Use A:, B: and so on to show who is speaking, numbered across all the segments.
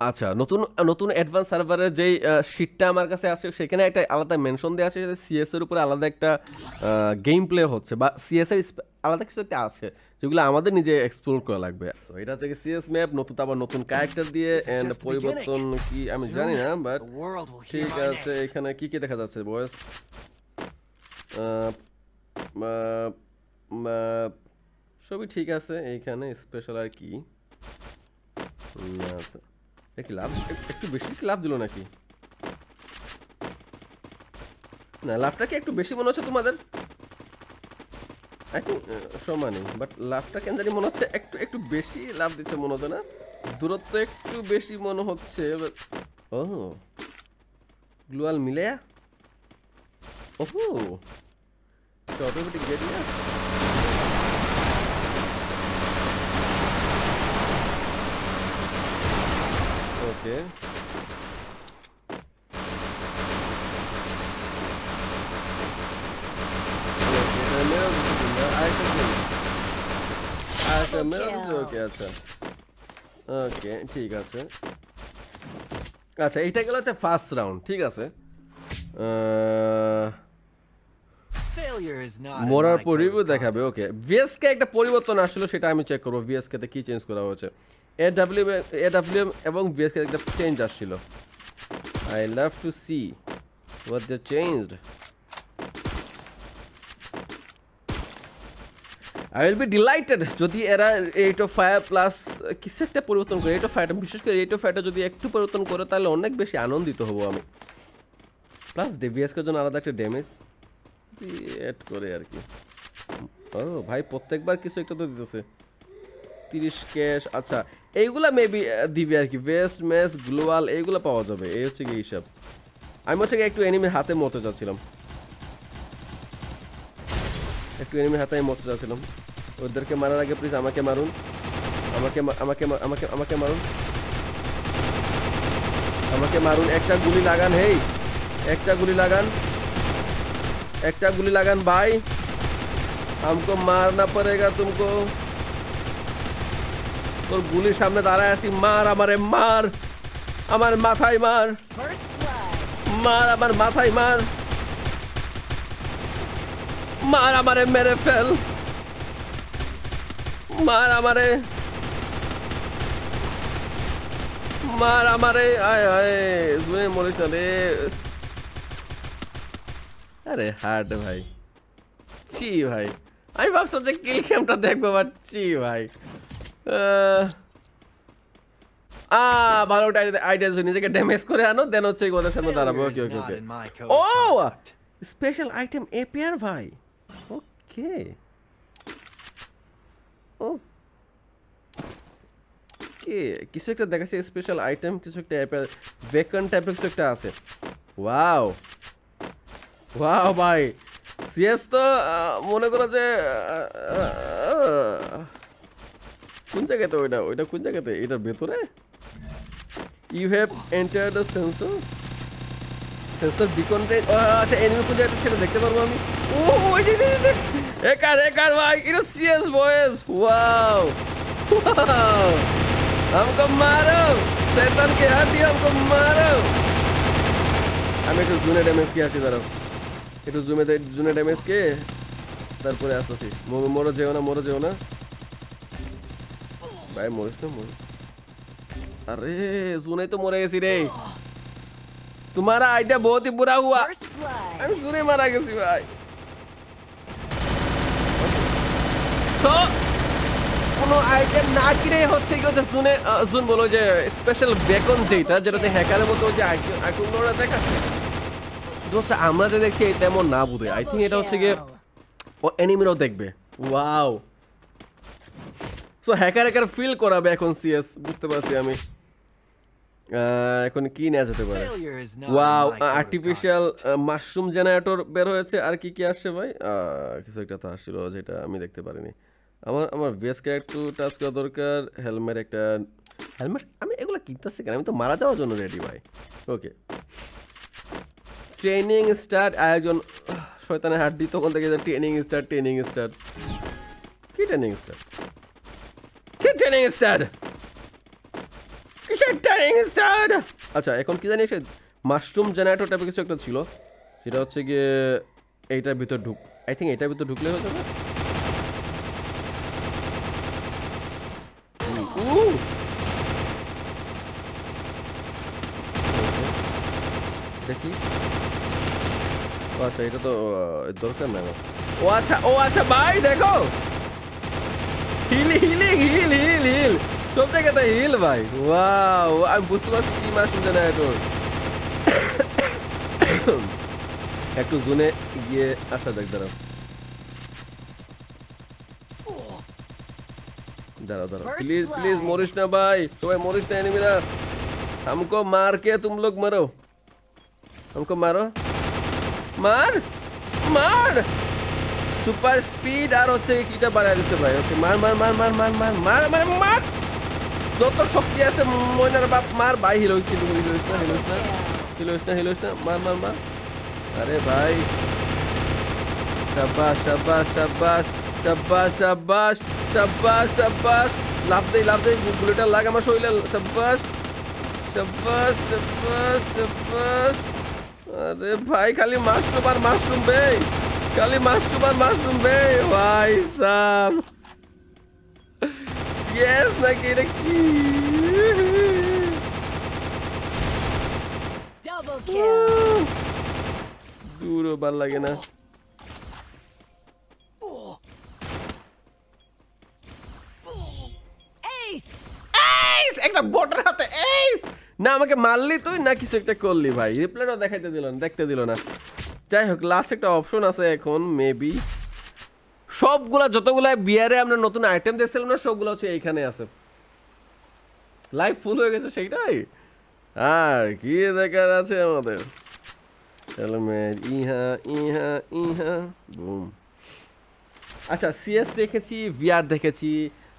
A: আচ্ছা নতুন নতুন অ্যাডভান্স সার্ভারের যেই শিটটা আমার কাছে আসে সেখানে একটা আলাদা মেনশন দেওয়া আছে সিএস এর উপরে আলাদা একটা গেম প্লে হচ্ছে বা সিএস এর আলাদা কিছু একটা আছে যেগুলো আমাদের নিজে এক্সপ্লোর করা লাগবে। So, এটা হচ্ছে সিএস ম্যাপ নতুন আবার নতুন ক্যারেক্টার দিয়ে এন্ড পরিবর্তন কি আমি জানি না বাট ঠিক আছে এখানে কি কি দেখা যাচ্ছে বয়স সবই ঠিক আছে এইখানে স্পেশাল আর কি। না কি লাভ? একটু বেশি লাভ দিল নাকি? না, লাভটা কি একটু বেশি মনে হচ্ছে তোমাদের? সমানই বাট লাভটা কেন জানি মনে হচ্ছে একটু একটু বেশি লাভ দিচ্ছে মনে হচ্ছে না? দূরত্ব একটু বেশি মনে হচ্ছে ও, গ্লোয়াল মিলে ওহো অটোমেটিক গেরিয়া ওকে আরেকটা মেরে দিচ্ছে ওকে আচ্ছা ওকে ঠিক আছে আচ্ছা এইটা গেল হচ্ছে ফার্স্ট রাউন্ড ঠিক আছে মরার
B: my
A: পর রিভিউ দেখাবে ওকে ভিএসকে একটা পরিবর্তন আসলো সেটা আমি চেক করব কি চেঞ্জ করা হয়েছে? এবং ভিএসকে একটা চেঞ্জ আসছিল। I love to see I will be delighted যদি এরা এইট অফ ফায়ার প্লাস কিছু একটা পরিবর্তন করে? এইট অফ ফায়ারটা বিশেষ করে এইট অফ ফায়ারটা যদি একটু পরিবর্তন করে তাহলে অনেক বেশি আনন্দিত হব আমি। প্লাস ডিভিএসকের জন্য আলাদা একটা ড্যামেজ এড করে আর কি। ও, ভাই, প্রত্যেকবার কিছু একটা তো দিতেছে। তিরিশ ক্যাশ আচ্ছা এইগুলা মেবি দিবি আর কি। ভেস্ট ম্যাচ গ্লোয়াল এইগুলো পাওয়া যাবে। এই হচ্ছে কি এইসব আমি হচ্ছে একটু এনিমির হাতে মরতে যাচ্ছিলাম একটু এনিমির হাতে আমি মরতে যাচ্ছিলাম ওদেরকে মারার আগে প্লিজ আমাকে মারুন। আমাকে আমাকে আমাকে আমাকে মারুন। আমাকে মারুন। একটা গুলি লাগান, হেই! একটা গুলি লাগান। একটা গুলি লাগান ভাই। আমকো মারনা পড়েগা তুমকো। তোর গুলির সামনে দাঁড়ায় আছি মার আমারে মার। আমার মাথায় মার। মার আমার মাথায় মার। মার আমারে মেরে ফেল। মার আমারে। মার আমারে আয় আয় তুমি মরে চলে। আরে হার্ড ভাই। চি ভাই। আমি ভাবছিলাম যে কিল ক্যামটা দেখব বাট চি ভাই। আ ভালো আইডিয়া নিজেকে ড্যামেজ করে আনো দেন হচ্ছে সামনে দাঁড়াবো ওকে ওকে ওকে ও স্পেশাল আইটেম ভাই। ওকে ও কে কিছু একটা দেখাচ্ছে স্পেশাল আইটেম কিছু একটা বেকন টাইপের কিছু একটা আছে। ওয়াও ওয়াও ভাই সিএস তো আহ, মনে করো যে আহ, আহ, কোন জায়গাতে ওইটা ওইটা কোন জায়গাতে এটার ভেতরে you have enter the sensor sensor beacon রে আচ্ছা এনিমি কোন জায়গাতে সেটা দেখতে পারবো আমি ও ওই যে যে- যে- একার একার ভাই এটা সিএস বয়েস ওয়াও ওয়াও हमको मारो शैतान के हाथी हमको मारो আমি একটু জুনে ড্যামেজ কে আছি দাঁড়াও একটু জুমে জুনে ড্যামেজ কে তারপরে আসতেছি। মরে যেও না মরে যেও না। ভাই মরিস না মরিস। আরে জুনে তো মরে গেছি রে। তোমার আইডিয়া বহুত হি
C: বুরা হুয়া।
A: আমি জুনে মারা গেছি ভাই। সো কোনো আইটেম না কিনে হচ্ছে কি হচ্ছে জুনে জুন বলো যে স্পেশাল বেকন যেটা যেটাতে হ্যাকারের মতো যে আইকুনগুলো দেখাচ্ছে। দোস্ত আমরা যে দেখছি এটা না বুঝে আই থিঙ্ক এটা হচ্ছে গিয়ে ও এনিমিরাও দেখবে। Wow so hacker hacker feel করাবে এখন সিএস বুঝতে পারছি আমি। এখন কি নেওয়া যেতে পারে? ওয়াও আর্টিফিশিয়াল মাশরুম জেনারেটর বের হয়েছে। আর কি কি আসছে ভাই? কিছু একটা তো আসছিল যেটা আমি দেখতে পারিনি। আমার আমার ভেসকে একটু টাচ করা দরকার। হেলমেট একটা হেলমেট আমি এগুলো কিনতেছি কেন? আমি তো মারা যাওয়ার জন্য রেডি ভাই। ওকে ট্রেনিং স্টার্ট, আয়োজন শয়তানের হাড্ডি, তখন থেকে ট্রেনিং স্টার্ট ট্রেনিং স্টার্ট। কি ট্রেনিং স্টার কি ট্রেনিং স্টার্ট? কিসের ট্রেনিং স্টার্ট? আচ্ছা এখন কি জানি একটা মাশরুম জেনারেটর টাইপের কিছু একটা ছিল। সেটা হচ্ছে গিয়ে এইটার ভিতর ঢুক আই থিঙ্ক এইটার ভিতর ঢুকলে হয়ে যাবে দেখি। আচ্ছা এটা তো আহ, দরকার না আমার। ও আচ্ছা ও আচ্ছা ভাই দেখো heal healing heal heal heal সব জায়গাতে হিল ভাই ওয়াও আমি বুঝতে পারছি কি মাশরুম জেনারেটর একটু জুনে গিয়ে আসা যাক দাঁড়াও দাঁড়াও দাঁড়াও
C: First
A: please
C: blood.
A: Please Morris না ভাই সবাই মরিস না এনিমিরা हमको मार के तुम लोग मरो हमको मारो মার মার। সুপার স্পিড আর হচ্ছে কিটা বাড়ায় দিছে ভাই। ওকে মার মার মার মার মার মার মার মার মার। যত শক্তি আছে ময়নার বাপ মার। ভাই হিলো না হিলোস না হিলোস না মার মার মার। আরে ভাই। শাবাশ শাবাশ শাবাশ শাবাশ শাবাশ শাবাশ শাবাশ লাভ দেই লাভ দেই বুলেটটা লাগ আমার শরীরে। শাবাশ শাবাশ শাবাশ শাবাশ আরে ভাই খালি মাশরুম আর মাশরুম বে খালি মাশরুম আর মাশরুম বে ভাই সাব। সিএস নাকি এটা কি?
C: Double kill.
A: দূরও ভালো লাগে না। একটা বটের হাতে এইস না, আমাকে মারলি তুই? না, কিছু একটা করলি ভাই। রিপ্লাইও দেখাইতে দিল না, দেখতে দিল না। যাই হোক লাস্ট একটা অপশন আছে এখন মেবি সবগুলা, যতগুলা বিয়ারে আমরা নতুন আইটেম দেখছিলাম না, সবগুলো হচ্ছে এইখানে আছে। লাইফ ফুল হয়ে গেছে সেইটাই? আর কি দেখার আছে আমাদের? হেলমেট ইহা ইহা ইহা বুম আচ্ছা সিএস দেখেছি ভিআর দেখেছি,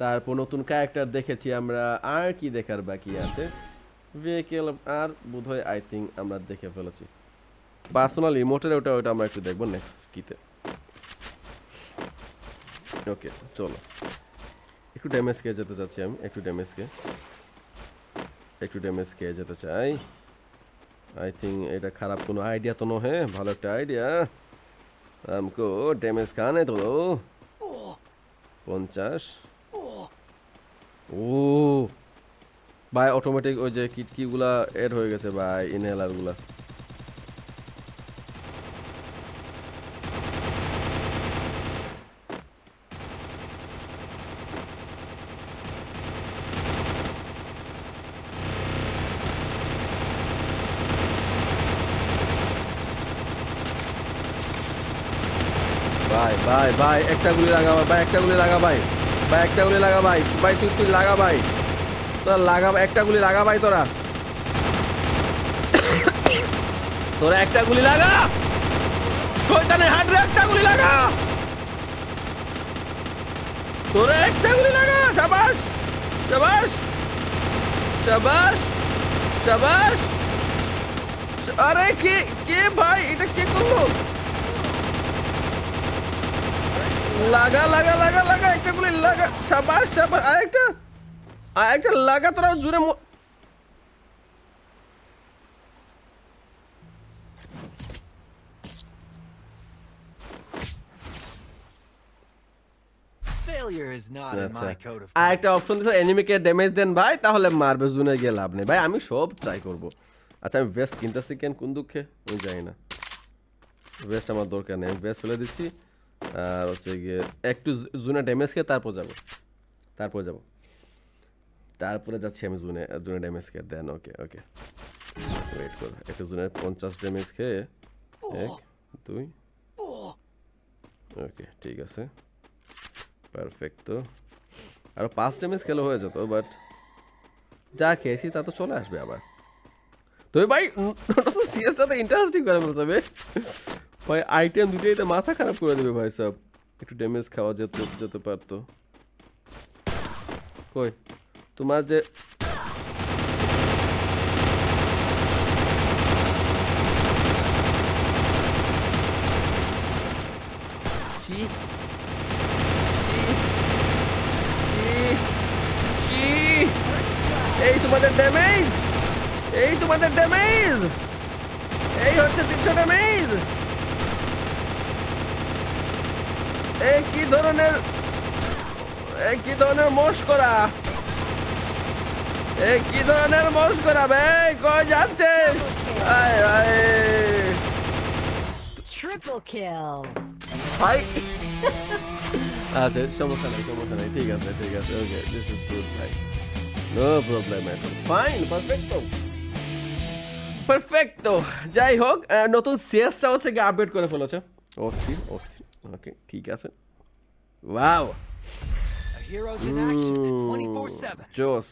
A: তারপর নতুন ক্যারেক্টার দেখেছি আমরা, আর কি দেখার বাকি আছে? ভেহিকেল আর বোধহয় আই থিঙ্ক আমরা দেখে ফেলেছি। পার্সোনাল ইমোটের ওটা ওটা আমরা একটু দেখব নেক্সট কিতে ওকে চলো। একটু ড্যামেজ খেয়ে যেতে চাচ্ছি আমি, একটু ড্যামেজ খেয়ে। একটু ড্যামেজ খেয়ে যেতে চাই। আই থিঙ্ক এটা খারাপ কোনো আইডিয়া তো নহে, ভালো একটা আইডিয়া আমকো ড্যামেজ খানে তো পঞ্চাশ। ও। ভাই অটোমেটিক ওই যে কিটকিগুলা এড হয়ে গেছে ভাই ইনহেলারগুলা ভাই ভাই ভাই, একটা গুলি লাগা, ভাই, একটা গুলি লাগা, ভাই। ভাই, একটা গুলি লাগা, ভাই। ভাই, তুই তুই লাগা, ভাই। তোরা একটা গুলি লাগা ভাই তোরা। তোরা একটা গুলি লাগা! শয়তানে হাটরে একটা গুলি লাগা! তোরা একটা গুলি লাগা! শাবাশ শাবাশ শাবাশ শাবাশ আরে কে কে ভাই? এটা কে করল? লাগা লাগা লাগা লাগা, একটা গুলি লাগা! সাবাস সাবাস, আরেকটা! আরেকটা লাগা তোরা জুড়ে ম-
B: Failure is not in my code of
A: আরেকটা অপশন দিছো এনিমিকে ড্যামেজ দেন ভাই তাহলে মারবে জুনে গিয়ে লাভ নেই। ভাই আমি সব ট্রাই করব। আচ্ছা আমি ভেস্ট কিনতেছি কেন কোন দুঃখে? আমি জানি না। ভেস্ট আমার দরকার নেই। আমি ভেস্ট ফেলে দিচ্ছি। আর হচ্ছে গিয়ে একটু জুনে ড্যামেজ খেয়ে তারপর যাব। তারপর যাব। তারপরে যাচ্ছি আমি জুনে জুনে ড্যামেজ খেয়ে দেন ওকে ওকে ওয়েট কর, একটা জুনের পঞ্চাশ ড্যামেজ খেয়ে, এক, দুই ওকে ঠিক আছে। পারফেক্ট তো। আরও পাঁচ ড্যামেজ খেলে হয়ে যেত বাট যা খেয়েছি তা তো চলে আসবে আবার। তবে ভাই সিএসটাতে ইন্টারেস্টিং করে ফেলছে ভাই আইটেম দুটোই তো মাথা খারাপ করে দেবে ভাই সব। একটু ড্যামেজ খাওয়া যেত, যেতে পারতো। কই? তোমার যে এই তোমাদের ড্যামেজ এই তোমাদের ড্যামেজ এই হচ্ছে তিনশো ড্যামেজ এই কি ধরনের এই কি ধরনের মোষ করা? এই কি ধরনের মোষ করা বে কই যাচ্ছিস? আয় আয়. ভাই। আচ্ছা সমস্যা নাই সমস্যা নাই। ঠিক আছে ঠিক আছে ওকে দিস ইজ গুড ভাই। No problem at all fine পারফেক্টো পারফেক্টো যাই হোক নতুন সিএসটা হচ্ছে গিয়ে আপডেট করে ফেলেছে। অস্থির অস্থির ওকে ঠিক আছে। Wow
B: A hero's in 24 7.
A: জোস